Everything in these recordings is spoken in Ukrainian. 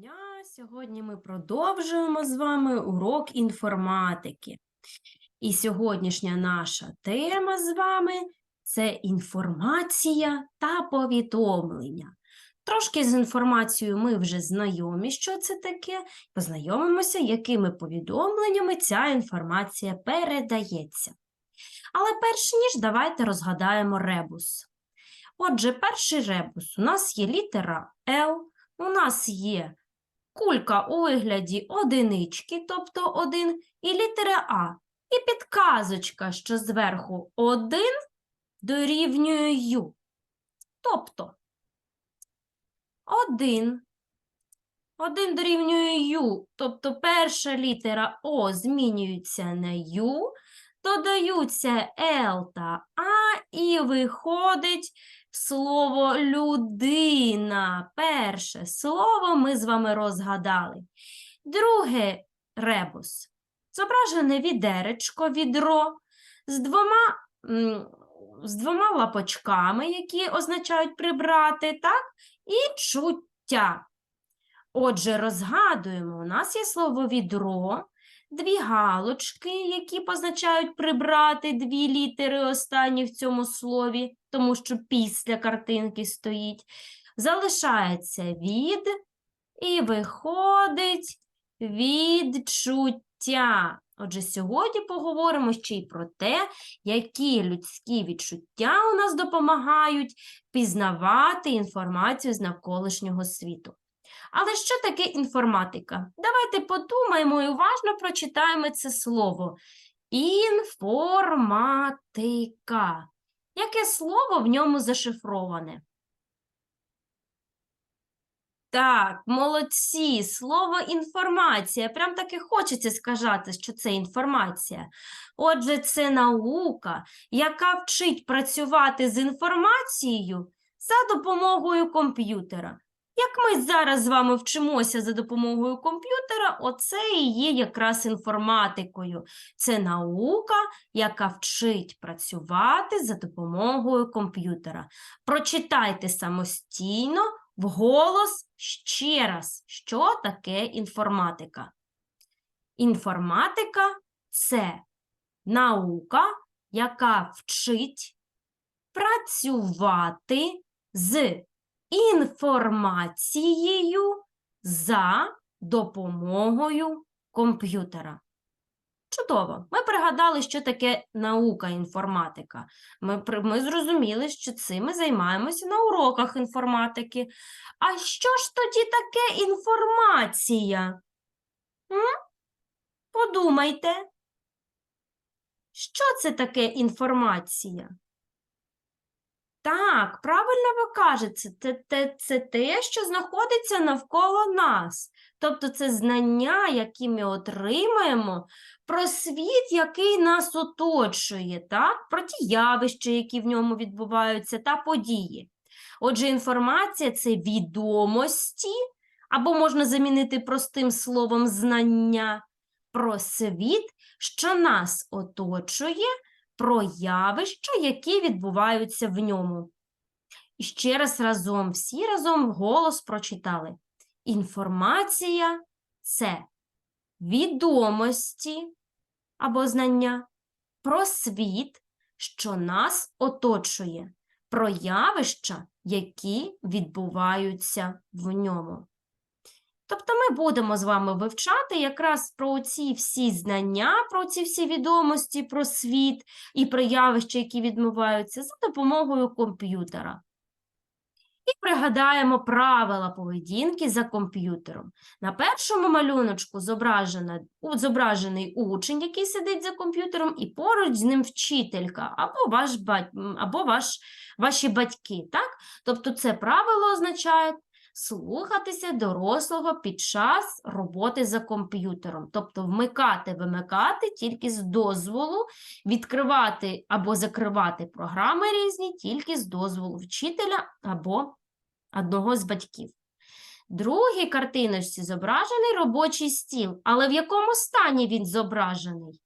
дня! Сьогодні ми продовжуємо з вами урок інформатики. І сьогоднішня наша тема з вами це інформація та повідомлення. Трошки з інформацією ми вже знайомі, що це таке. Познайомимося, якими повідомленнями ця інформація передається. Але перш ніж давайте розгадаємо ребус. Отже, перший ребус у нас є літера L, у нас є кулька у вигляді одинички, тобто 1, і літера А. І підказочка, що зверху 1 дорівнює Ю. Тобто 1. 1 дорівнює Ю, тобто перша літера О змінюється на Ю, додаються Л та А, і виходить слово людина. Перше слово ми з вами розгадали. Друге ребус. Зображене відеречко, відро з двома, з двома лапочками, які означають прибрати, так? І чуття. Отже, розгадуємо, у нас є слово відро, дві галочки, які позначають прибрати дві літери останні в цьому слові, тому що після картинки стоїть. Залишається від і виходить відчуття. Отже, сьогодні поговоримо ще й про те, які людські відчуття у нас допомагають пізнавати інформацію з навколишнього світу. Але що таке інформатика? Давайте подумаємо і уважно прочитаємо це слово. Інформатика. Яке слово в ньому зашифроване? Так, молодці, слово інформація. Прям таки хочеться сказати, що це інформація. Отже, це наука, яка вчить працювати з інформацією за допомогою комп'ютера. Як ми зараз з вами вчимося за допомогою комп'ютера, оце і є якраз інформатикою. Це наука, яка вчить працювати за допомогою комп'ютера. Прочитайте самостійно, вголос ще раз, що таке інформатика. Інформатика це наука, яка вчить працювати з інформацією за допомогою комп'ютера. Чудово. Ми пригадали, що таке наука інформатика. Ми, ми зрозуміли, що цим ми займаємося на уроках інформатики. А що ж тоді таке інформація? М? Подумайте. Що це таке інформація? Так, правильно ви кажете, це, те- це те, що знаходиться навколо нас. Тобто це знання, які ми отримаємо про світ, який нас оточує, так? про ті явища, які в ньому відбуваються, та події. Отже, інформація це відомості, або можна замінити простим словом знання про світ, що нас оточує про явища, які відбуваються в ньому. І ще раз разом, всі разом голос прочитали. Інформація це відомості або знання про світ, що нас оточує, про явища, які відбуваються в ньому. Тобто ми будемо з вами вивчати якраз про ці всі знання, про ці всі відомості про світ і про явища, які відбуваються за допомогою комп'ютера. І пригадаємо правила поведінки за комп'ютером. На першому малюночку зображений учень, який сидить за комп'ютером, і поруч з ним вчителька або, ваш, або ваш, ваші батьки. Так? Тобто це правило означає слухатися дорослого під час роботи за комп'ютером. Тобто вмикати, вимикати тільки з дозволу, відкривати або закривати програми різні тільки з дозволу вчителя або одного з батьків. Другій картиночці зображений робочий стіл, але в якому стані він зображений?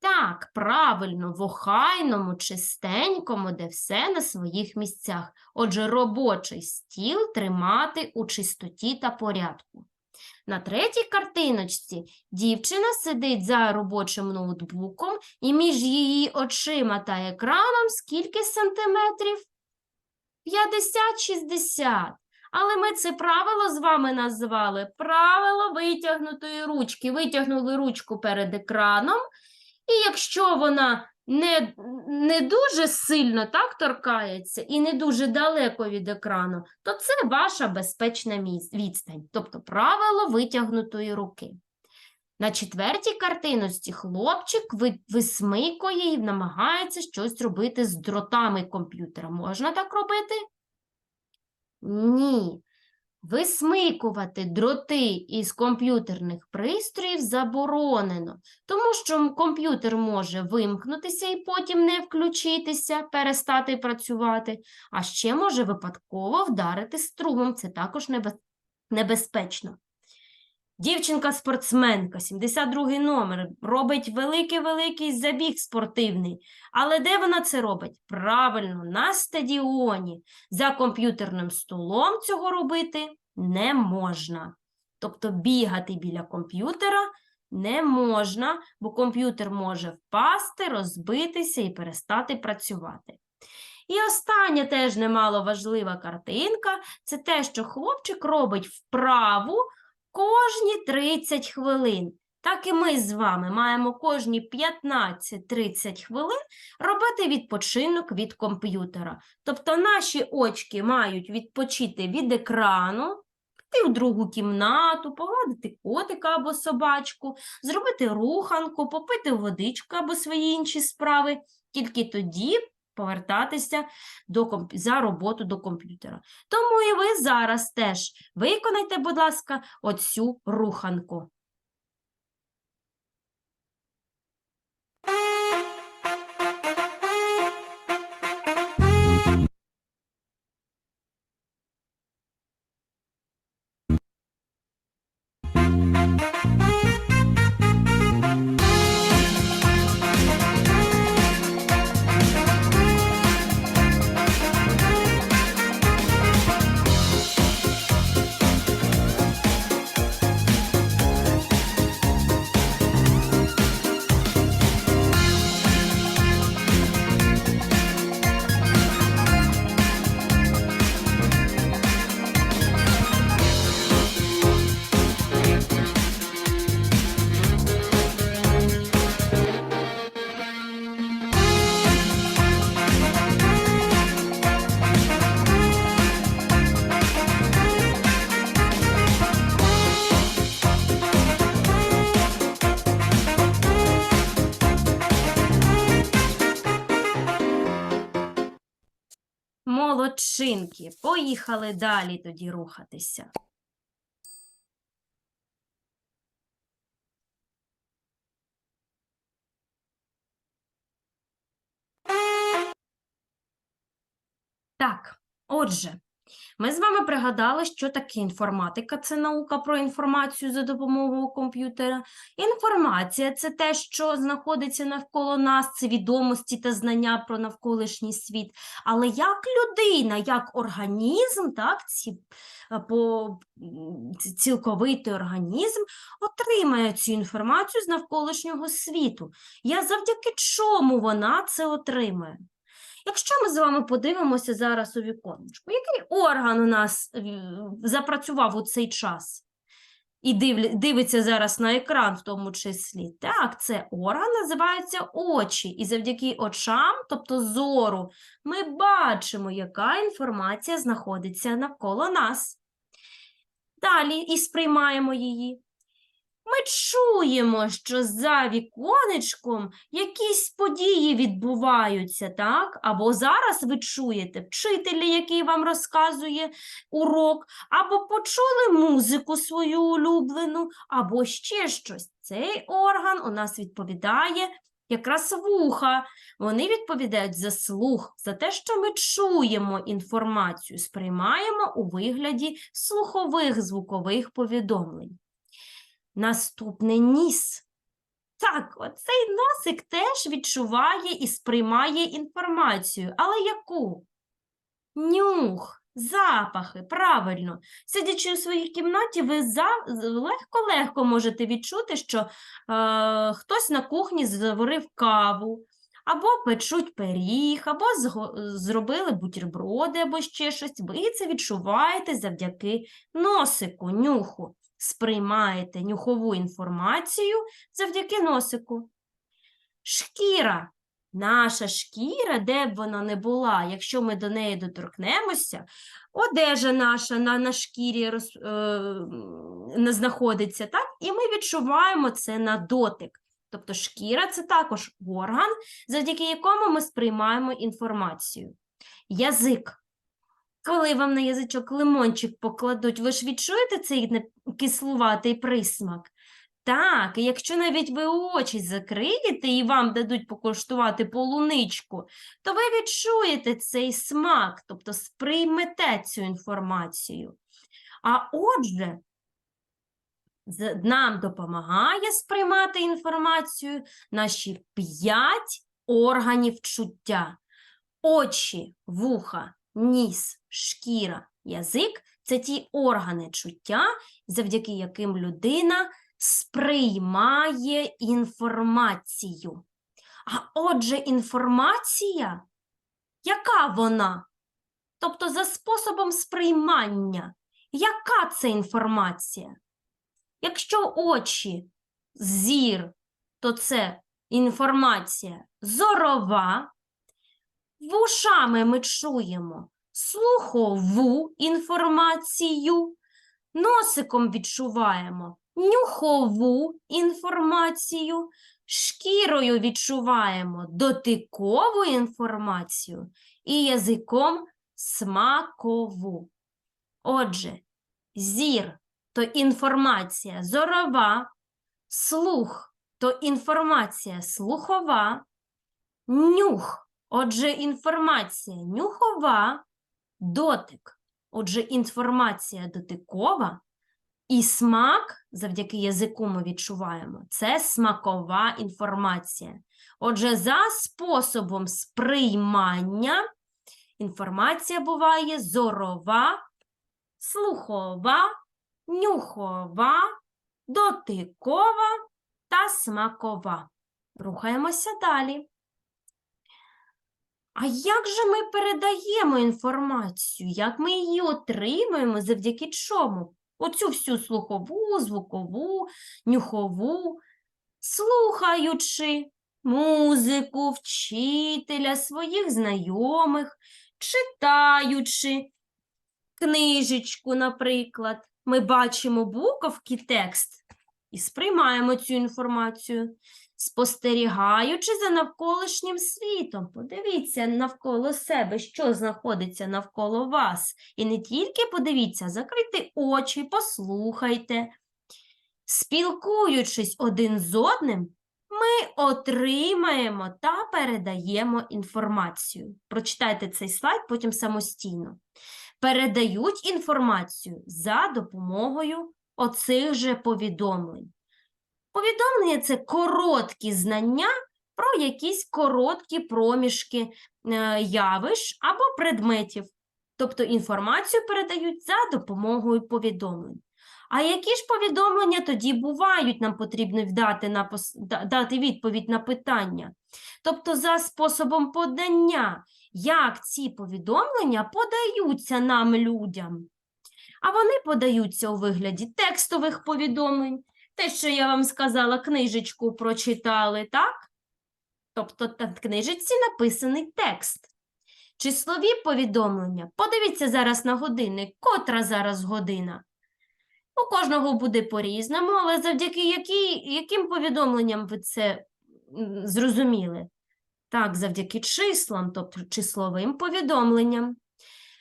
Так, правильно, в охайному, чистенькому, де все на своїх місцях. Отже, робочий стіл тримати у чистоті та порядку. На третій картиночці дівчина сидить за робочим ноутбуком і між її очима та екраном скільки сантиметрів? 50-60. Але ми це правило з вами назвали правило витягнутої ручки. Витягнули ручку перед екраном, і якщо вона не, не дуже сильно так торкається і не дуже далеко від екрану, то це ваша безпечна відстань, тобто правило витягнутої руки. На четвертій картиночці хлопчик висмикує і намагається щось робити з дротами комп'ютера. Можна так робити? Ні. Висмикувати дроти із комп'ютерних пристроїв заборонено, тому що комп'ютер може вимкнутися і потім не включитися, перестати працювати, а ще може випадково вдарити струмом. Це також небезпечно. Дівчинка-спортсменка, 72-й номер, робить великий-великий забіг спортивний. Але де вона це робить? Правильно, на стадіоні. За комп'ютерним столом цього робити не можна. Тобто бігати біля комп'ютера не можна, бо комп'ютер може впасти, розбитися і перестати працювати. І остання теж немало важлива картинка це те, що хлопчик робить вправу кожні 30 хвилин. Так і ми з вами маємо кожні 15-30 хвилин робити відпочинок від комп'ютера. Тобто наші очки мають відпочити від екрану, піти в другу кімнату, погладити котика або собачку, зробити руханку, попити водичку або свої інші справи. Тільки тоді повертатися до комп- за роботу до комп'ютера. Тому і ви зараз теж виконайте, будь ласка, оцю руханку. Молодчинки, поїхали далі тоді рухатися. Так, отже, ми з вами пригадали, що таке інформатика. Це наука про інформацію за допомогою комп'ютера. Інформація це те, що знаходиться навколо нас, це відомості та знання про навколишній світ. Але як людина, як організм, так, ці, е, по, цілковитий організм отримає цю інформацію з навколишнього світу. Я завдяки чому вона це отримує? Якщо ми з вами подивимося зараз у віконечко, який орган у нас е, запрацював у цей час? І дивиться зараз на екран в тому числі. Так, це орган називається очі. І завдяки очам, тобто зору, ми бачимо, яка інформація знаходиться навколо нас. Далі і сприймаємо її. Ми чуємо, що за віконечком якісь події відбуваються, так? Або зараз ви чуєте вчителя, який вам розказує урок, або почули музику свою улюблену, або ще щось. Цей орган у нас відповідає якраз вуха. Вони відповідають за слух, за те, що ми чуємо інформацію, сприймаємо у вигляді слухових звукових повідомлень. Наступне ніс. Так, оцей носик теж відчуває і сприймає інформацію. Але яку? Нюх, запахи, правильно. Сидячи у своїй кімнаті, ви легко-легко можете відчути, що е, хтось на кухні заварив каву, або печуть пиріг, або зробили бутерброди, або ще щось. Ви це відчуваєте завдяки носику, нюху. Сприймаєте нюхову інформацію завдяки носику. Шкіра. Наша шкіра, де б вона не була, якщо ми до неї доторкнемося, одежа наша на, на шкірі роз, е, знаходиться, так? І ми відчуваємо це на дотик. Тобто шкіра це також орган, завдяки якому ми сприймаємо інформацію. Язик. Коли вам на язичок лимончик покладуть, ви ж відчуєте цей кислуватий присмак? Так, і якщо навіть ви очі закриєте і вам дадуть покуштувати полуничку, то ви відчуєте цей смак, тобто сприймете цю інформацію. А отже, нам допомагає сприймати інформацію наші п'ять органів чуття. Очі, вуха, ніс, шкіра, язик це ті органи чуття, завдяки яким людина сприймає інформацію. А отже, інформація, яка вона? Тобто за способом сприймання, яка це інформація? Якщо очі, зір, то це інформація зорова, вушами ми чуємо слухову інформацію, носиком відчуваємо нюхову інформацію, шкірою відчуваємо дотикову інформацію. І язиком смакову. Отже, зір то інформація зорова, слух то інформація слухова, нюх, отже, інформація нюхова, дотик, отже, інформація дотикова, і смак, завдяки язику ми відчуваємо, це смакова інформація. Отже, за способом сприймання інформація буває зорова, слухова, нюхова, дотикова та смакова. Рухаємося далі. А як же ми передаємо інформацію? Як ми її отримуємо? Завдяки чому? Оцю всю слухову, звукову, нюхову, слухаючи музику, вчителя, своїх знайомих, читаючи книжечку, наприклад, ми бачимо буковки, текст і сприймаємо цю інформацію, спостерігаючи за навколишнім світом. Подивіться навколо себе, що знаходиться навколо вас. І не тільки подивіться, закрийте очі, послухайте. Спілкуючись один з одним, ми отримаємо та передаємо інформацію. Прочитайте цей слайд потім самостійно. Передають інформацію за допомогою оцих же повідомлень. Повідомлення це короткі знання про якісь короткі проміжки е, явищ або предметів. Тобто інформацію передають за допомогою повідомлень. А які ж повідомлення тоді бувають, нам потрібно дати, на, дати відповідь на питання? Тобто за способом подання, як ці повідомлення подаються нам людям. А вони подаються у вигляді текстових повідомлень, те, що я вам сказала, книжечку прочитали, так? Тобто та- в книжечці написаний текст. Числові повідомлення. Подивіться зараз на годинник, котра зараз година. У кожного буде по-різному, але завдяки які, яким повідомленням ви це зрозуміли? Так, завдяки числам, тобто числовим повідомленням.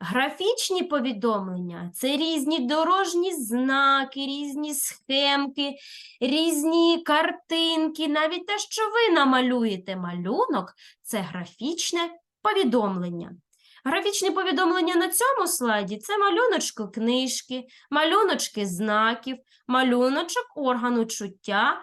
Графічні повідомлення це різні дорожні знаки, різні схемки, різні картинки, навіть те, що ви намалюєте малюнок, це графічне повідомлення. Графічні повідомлення на цьому слайді це малюночки книжки, малюночки знаків, малюночок органу чуття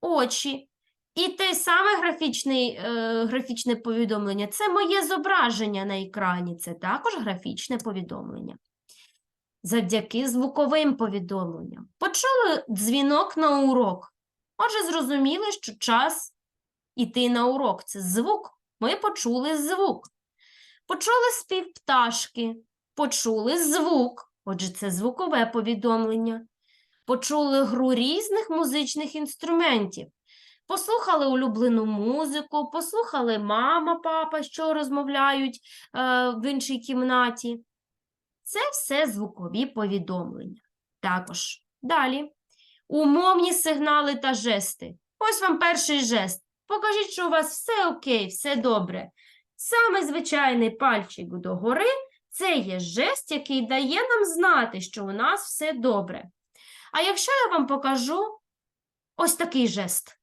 очі. І те саме графічний, е, графічне повідомлення це моє зображення на екрані, це також графічне повідомлення. Завдяки звуковим повідомленням. Почули дзвінок на урок. Отже, зрозуміли, що час іти на урок це звук. Ми почули звук. Почули спів пташки, почули звук. Отже, це звукове повідомлення. Почули гру різних музичних інструментів. Послухали улюблену музику, послухали мама, папа, що розмовляють е, в іншій кімнаті. Це все звукові повідомлення. Також далі. Умовні сигнали та жести. Ось вам перший жест. Покажіть, що у вас все окей, все добре. Саме звичайний пальчик догори це є жест, який дає нам знати, що у нас все добре. А якщо я вам покажу ось такий жест.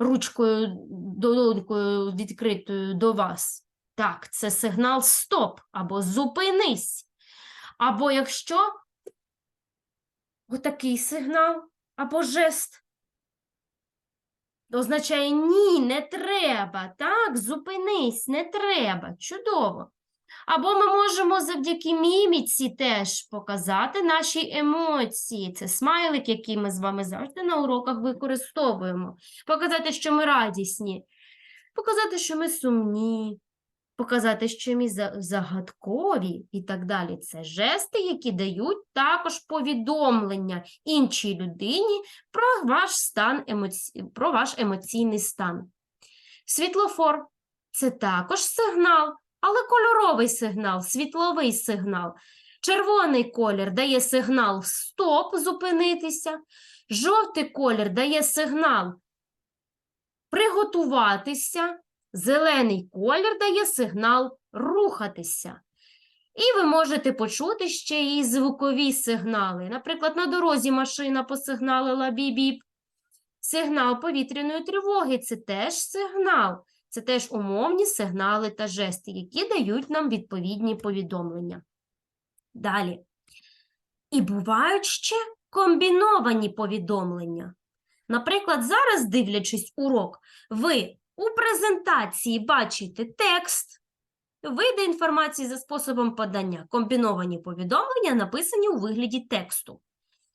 Ручкою долонькою відкритою до вас. Так, це сигнал стоп або зупинись. Або якщо отакий сигнал або жест, означає ні, не треба. Так, зупинись, не треба. Чудово. Або ми можемо завдяки міміці теж показати наші емоції. Це смайлик, який ми з вами завжди на уроках використовуємо. Показати, що ми радісні, показати, що ми сумні, показати, що ми загадкові і так далі. Це жести, які дають також повідомлення іншій людині про ваш стан емоці... про ваш емоційний стан. Світлофор це також сигнал, але кольоровий сигнал, світловий сигнал. Червоний колір дає сигнал стоп, зупинитися. Жовтий колір дає сигнал приготуватися. Зелений колір дає сигнал рухатися. І ви можете почути ще і звукові сигнали. Наприклад, на дорозі машина посигналила біп-біп. Сигнал повітряної тривоги це теж сигнал. Це теж умовні сигнали та жести, які дають нам відповідні повідомлення. Далі. І бувають ще комбіновані повідомлення. Наприклад, зараз, дивлячись урок, ви у презентації бачите текст, види інформації за способом подання, комбіновані повідомлення, написані у вигляді тексту.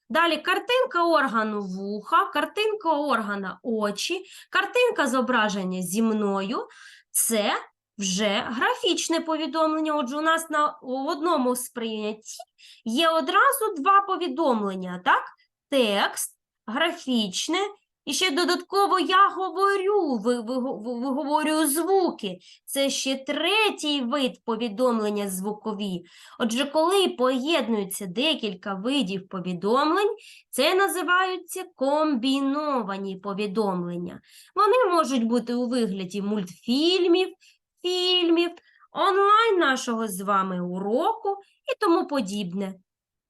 Далі картинка органу вуха, картинка органа очі, картинка зображення зі мною це вже графічне повідомлення. Отже, у нас на одному сприйнятті є одразу два повідомлення, так? Текст, графічне, і ще додатково я говорю, ви, ви, ви- виговорюю звуки. Це ще третій вид повідомлення звукові. Отже, коли поєднуються декілька видів повідомлень, це називаються комбіновані повідомлення. Вони можуть бути у вигляді мультфільмів, фільмів, онлайн нашого з вами уроку і тому подібне.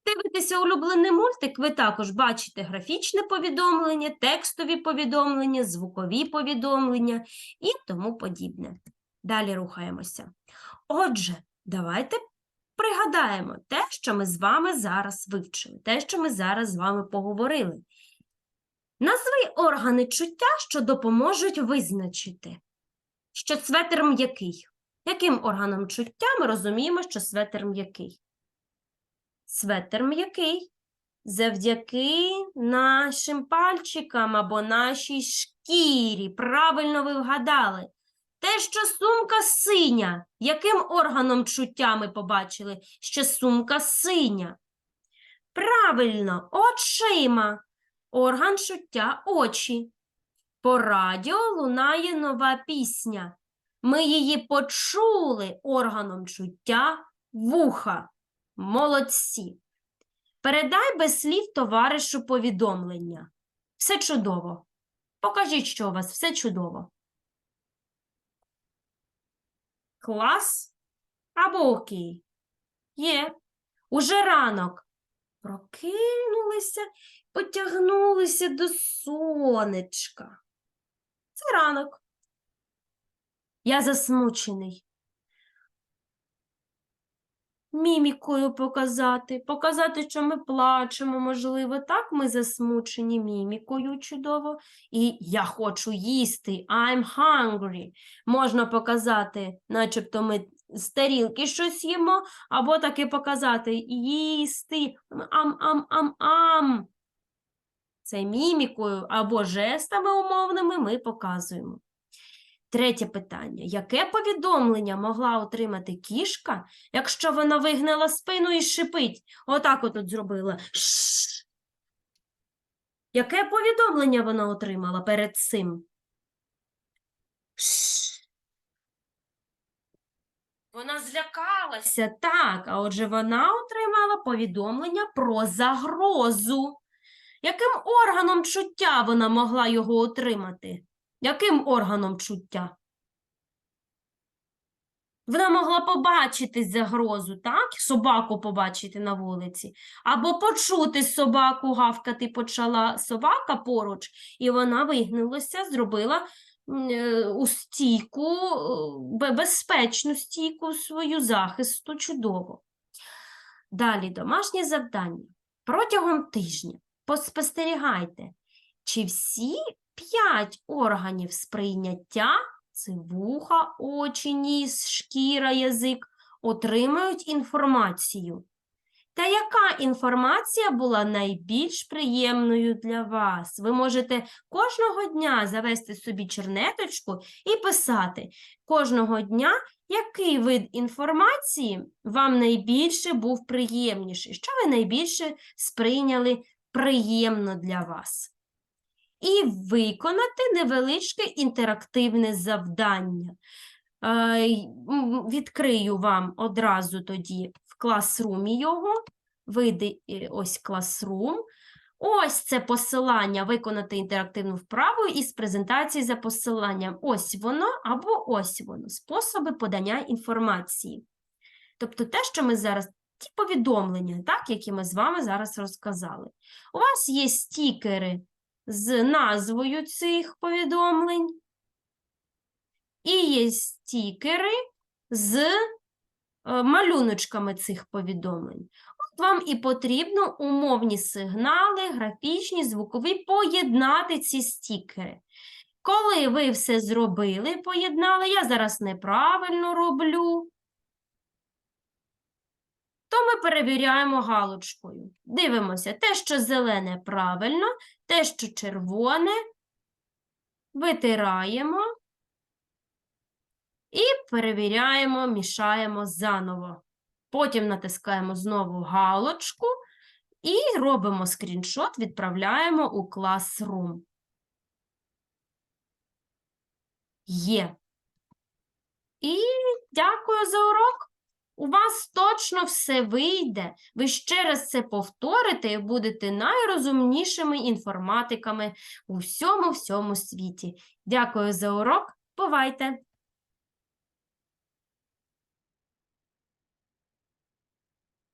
Дивитеся улюблений мультик, ви також бачите графічне повідомлення, текстові повідомлення, звукові повідомлення і тому подібне. Далі рухаємося. Отже, давайте пригадаємо те, що ми з вами зараз вивчили, те, що ми зараз з вами поговорили. Назви органи чуття, що допоможуть визначити, що светр м'який. Яким органом чуття ми розуміємо, що светр м'який? Светр м'який. Завдяки нашим пальчикам або нашій шкірі. Правильно ви вгадали. Те, що сумка синя. Яким органом чуття ми побачили, що сумка синя? Правильно, очима. Орган чуття очі. По радіо лунає нова пісня. Ми її почули органом чуття вуха. Молодці. Передай без слів товаришу повідомлення. Все чудово. Покажіть, що у вас все чудово. Клас або окей. Є. Уже ранок. Прокинулися, потягнулися до сонечка. Це ранок. Я засмучений. Мімікою показати, показати, що ми плачемо, можливо, так ми засмучені мімікою чудово. І я хочу їсти, I'm hungry. Можна показати, начебто ми з тарілки щось їмо, або таки показати їсти, ам-ам-ам-ам. Це мімікою або жестами умовними ми показуємо. Третє питання. Яке повідомлення могла отримати кішка, якщо вона вигнала спину і шипить? Отак отут зробила. Шш. Яке повідомлення вона отримала перед цим? Шш. Вона злякалася, так, а отже вона отримала повідомлення про загрозу. Яким органом чуття вона могла його отримати? Яким органом чуття? Вона могла побачити загрозу, так? Собаку побачити на вулиці, або почути собаку гавкати почала собака поруч, і вона вигнулася, зробила е, у стійку, е, безпечну стійку свою захисту чудово. Далі домашнє завдання. Протягом тижня поспостерігайте, чи всі п'ять органів сприйняття це вуха, очі, ніс, шкіра, язик отримають інформацію. Та яка інформація була найбільш приємною для вас? Ви можете кожного дня завести собі чернеточку і писати кожного дня, який вид інформації вам найбільше був приємніший, що ви найбільше сприйняли приємно для вас і виконати невеличке інтерактивне завдання. Е, Відкрию вам одразу тоді в класрумі його. Види е, ось класрум. Ось це посилання виконати інтерактивну вправу із презентації за посиланням. Ось воно або ось воно. Способи подання інформації. Тобто те, що ми зараз, ті повідомлення, так, які ми з вами зараз розказали. У вас є стікери з назвою цих повідомлень, і є стікери з е, малюночками цих повідомлень. От вам і потрібно умовні сигнали, графічні, звукові, поєднати ці стікери. Коли ви все зробили, поєднали, я зараз неправильно роблю, то ми перевіряємо галочкою. Дивимося, те, що зелене правильно, те, що червоне, витираємо і перевіряємо, мішаємо заново. Потім натискаємо знову галочку і робимо скріншот, відправляємо у Classroom. Є. І дякую за урок. У вас точно все вийде. Ви ще раз це повторите і будете найрозумнішими інформатиками у всьому всьому світі. Дякую за урок. Бувайте!